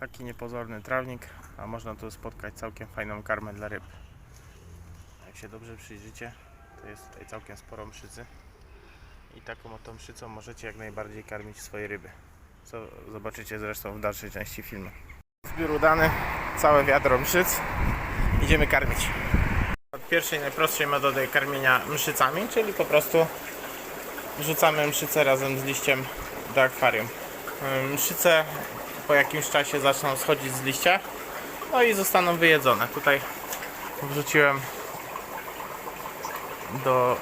Taki niepozorny trawnik, a można tu spotkać całkiem fajną karmę dla ryb. Jak się dobrze przyjrzycie, to jest tutaj całkiem sporo mszycy. I taką oto mszycą możecie jak najbardziej karmić swoje ryby. Co zobaczycie zresztą w dalszej części filmu. Zbiór udany, całe wiadro mszyc. Idziemy karmić. Od pierwszej, najprostszej metody karmienia mszycami, czyli po prostu wrzucamy mszycę razem z liściem do akwarium. Mszyce po jakimś czasie zaczną schodzić z liścia, no i zostaną wyjedzone. Tutaj wrzuciłem do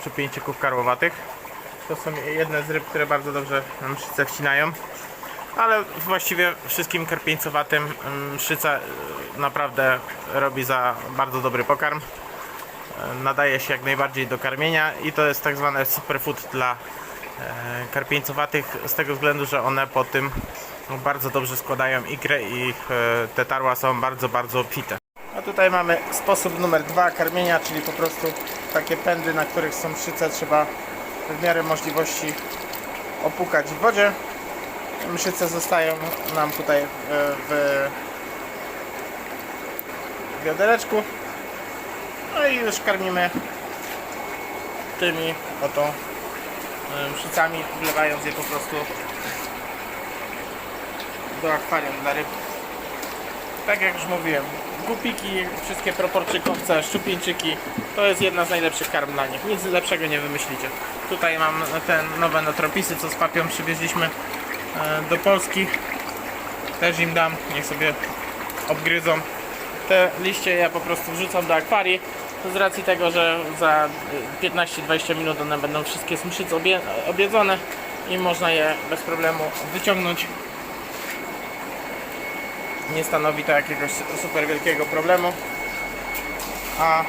szczupieńczyków karłowatych. To są jedne z ryb, które bardzo dobrze mszyce wcinają. Ale właściwie wszystkim karpieńcowatym ym, mszyca y, naprawdę robi za bardzo dobry pokarm. Y, Nadaje się jak najbardziej do karmienia i to jest tak zwane superfood dla e, karpieńcowatych z tego względu, że one po tym bardzo dobrze składają ikrę i ich, e, te tarła są bardzo, bardzo obfite. A tutaj mamy sposób numer dwa karmienia, czyli po prostu takie pędy, na których są mszyce, trzeba w miarę możliwości opukać w wodzie. Mszyce zostają nam tutaj e, w wiadereczku. No i już karmimy tymi oto e, mszycami, wlewając je po prostu do akwarium dla ryb. Tak jak już mówiłem, gupiki, wszystkie proporczykowce, szczupieńczyki, to jest jedna z najlepszych karm dla nich. Nic lepszego nie wymyślicie. Tutaj mam te nowe notropisy, co z papią przywieźliśmy e, do Polski. Też im dam, niech sobie obgryzą. Te liście ja po prostu wrzucam do akwarii. Z racji tego, że za y, 15-20 minut one będą wszystkie z mszyc objedzone i można je bez problemu wyciągnąć nie stanowi to jakiegoś super wielkiego problemu a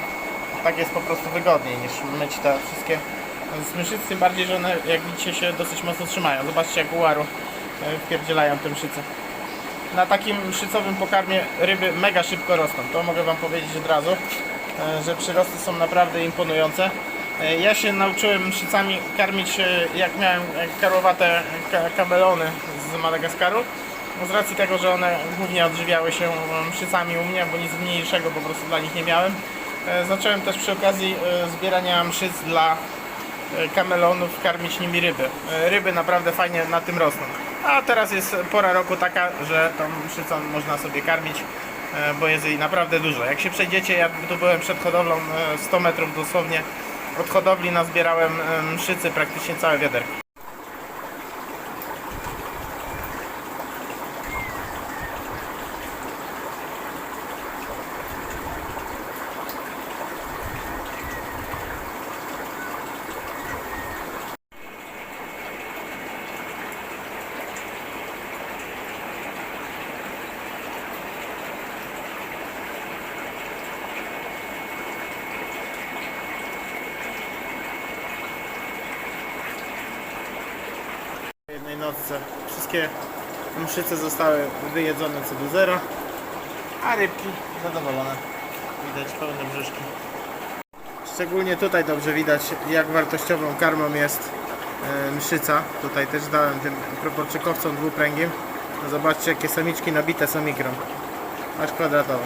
tak jest po prostu wygodniej niż myć te wszystkie mszycy, tym bardziej, że one jak widzicie się dosyć mocno trzymają. Zobaczcie jak ułaru e, wpierdzielają te mszyce na takim mszycowym pokarmie ryby mega szybko rosną. To mogę wam powiedzieć od razu e, że przyrosty są naprawdę imponujące. E, ja się nauczyłem mszycami karmić jak miałem karłowate ka- kamelony z Madagaskaru z racji tego, że one głównie odżywiały się mszycami u mnie, bo nic mniejszego po prostu dla nich nie miałem. E, Zacząłem też przy okazji e, zbierania mszyc dla e, kamelonów karmić nimi ryby. Ryby naprawdę fajnie na tym rosną. A teraz jest pora roku taka, że tą mszycą można sobie karmić, bo jest jej naprawdę dużo. Jak się przejdziecie, ja tu byłem przed hodowlą e, 100 metrów dosłownie od hodowli nazbierałem mszycy praktycznie całe wiaderko. Jednej nocce wszystkie mszyce zostały wyjedzone co do zera, a rybki zadowolone. Widać pełne brzuszki. Szczególnie tutaj dobrze widać jak wartościową karmą jest e, mszyca. Tutaj też dałem tym proporczykowcom dwupręgiem. Zobaczcie jakie samiczki nabite są mikrą. Aż kwadratowo.